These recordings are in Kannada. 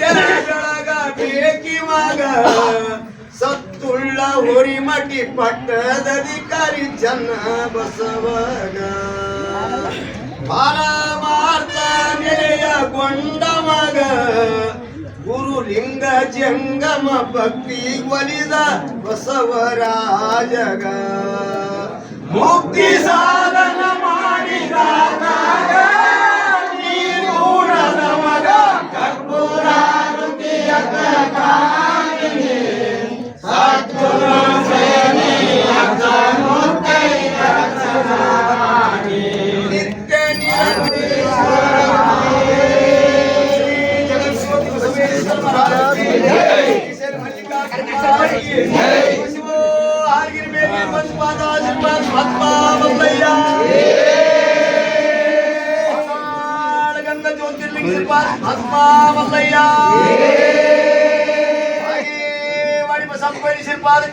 ಬೆಳಗ ಮಗ. ಸತ್ತುಳ್ಳ ಹೊರಿಮಟಿ ಪಟ್ಟದಧಿಕಾರಿ ಚನ್ನ ಬಸವಗ. ಬಾಲ ಮಾರ್ತ ನೆಲೆಯ ಗೊಂಡ ಮಗ. ಗುರು ಲಿಂಗ ಜಂಗಮ ಭಕ್ತಿ ಒಲಿದ ಬಸವರಾಜಗ ಮುಕ್ತಿ ಸಾಧನ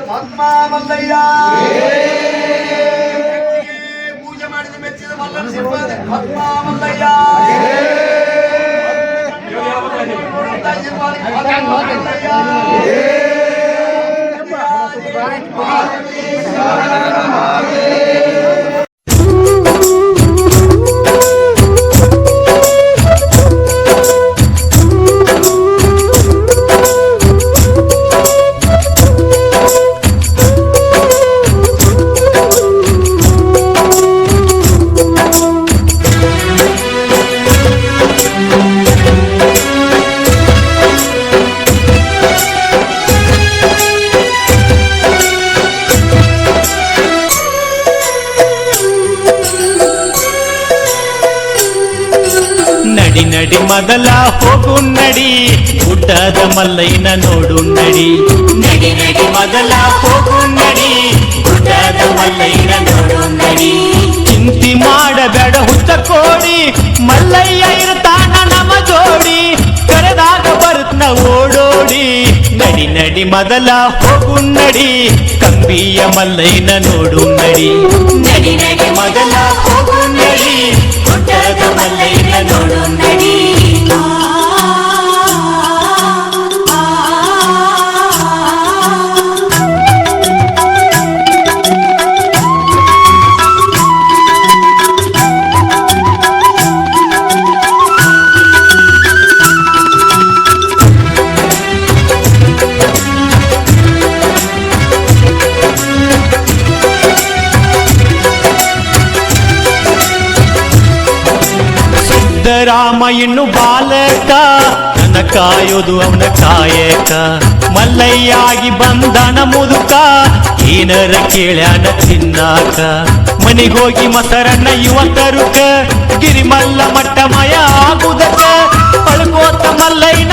ಮಹಾತ್ಮ ಮಲ್ಲಯ್ಯ ಪೂಜೆ ಮಾಡಿದ ಮೆಚ್ಚಿದ ಮಲ್ಲನ ಶ್ರೀಪಾದ ಮಹಾತ್ಮ ಮಲ್ಲಯ್ಯ ನಡಿ ನಡಿ ಮೊದಲ ಹೋಗು ನಡಿ ಗುಡ್ಡದ ಮಲ್ಲಯ್ಯನ ನೋಡು ನಡಿ ನಡಿ ನಡಿ ಮೊದಲ ಹೋಗು ನಡಿ ಗುಡ್ಡದ ಮಲ್ಲಯ್ಯನ ನೋಡು ನಡಿ ಚಿಂತಿ ಮಾಡಬೇಡ ಹುಚ್ಚ ಕೋಡಿ ಮಲ್ಲಯ್ಯ ಇರ್ತಾನ ನಮ ಜೋಡಿ ಕರೆದಾಗ ಬರುತ್ನ ಓಡೋಡಿ ನಡಿ ನಡಿ ಮೊದಲ ಹೋಗು ನಡಿ ಕಂಬಿಯ ಮಲ್ಲಯ್ಯನ ನೋಡು ನಡಿ ನಡಿ ನಡಿ ಮೊದಲ ಹೋಗು ನಡಿ ഒട്ടകമല്ല ഇവനോടും നടി. ಸಿದ್ದರಾಮ ಇನ್ನು ಬಾಲಕ. ನನ್ನ ಕಾಯೋದು ಅವನ ಕಾಯಕ. ಮಲ್ಲಯ್ಯಾಗಿ ಬಂದನ ಮುದುಕ. ಏನರ ಕೇಳ್ಯಾನ ತಿನ್ನಾಕ ಮನಿಗೋಗಿ ಮಸರನ್ನ ಯುವಕರುಕ ಗಿರಿಮಲ್ಲ ಮಟ್ಟ ಮಯ ಆಗುದಕ. ಪಳ್ಕೋತ ಮಲ್ಲಯ್ಯನ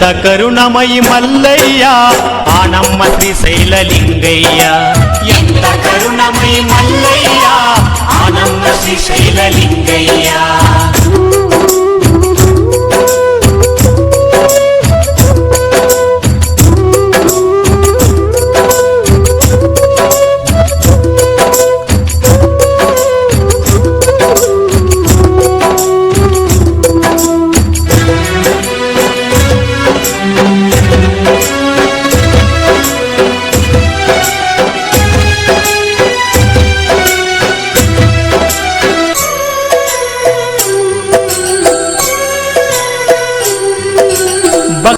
పెద్ద కరుణమయి మల్లయ్యా ఆనమ్మ శ్రీశైల లింగయ్య ఎంత కరుణమయి మల్లయ్యా ఆనమ్మ శ్రీశైల లింగయ్యా